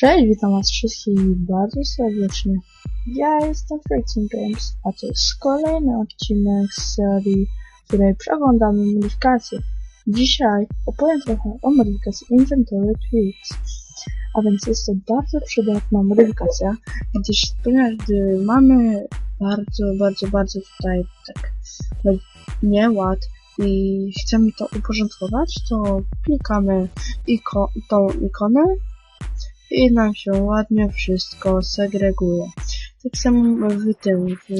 Cześć, witam was wszystkich bardzo serdecznie. Ja jestem Fritzen Games, a to jest kolejny odcinek z serii, w której przeglądamy modyfikacje. Dzisiaj opowiem trochę o modyfikacji Inventory Tweaks. A więc jest to bardzo przydatna modyfikacja, gdyż gdy mamy bardzo, bardzo, bardzo tutaj tak no, nieład i chcemy to uporządkować, to klikamy iko tą ikonę i nam się ładnie wszystko segreguje. Tak samo w tym, w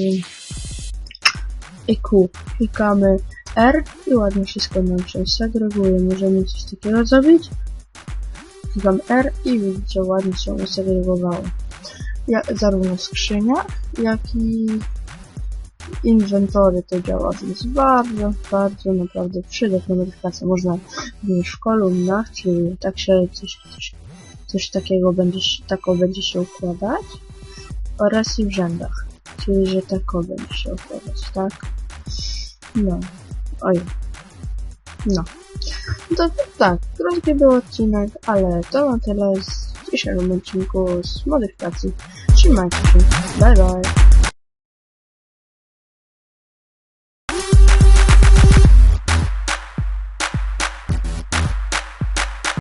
IQ klikamy R i ładnie wszystko nam się segreguje. Możemy coś takiego zrobić. Klikam R i widzicie, ładnie się segregowało. Zarówno skrzynia, jak i inwentory to działa, więc bardzo, bardzo naprawdę przydatna modyfikacja. Można również w kolumnach, czyli tak się coś, coś coś takiego będzie, tako będzie się układać oraz i w rzędach, czyli że tako będzie się układać, tak? No, oj, no. To tak, krótki był odcinek, ale to na tyle z dzisiejszym odcinku z modyfikacji. Bye bye.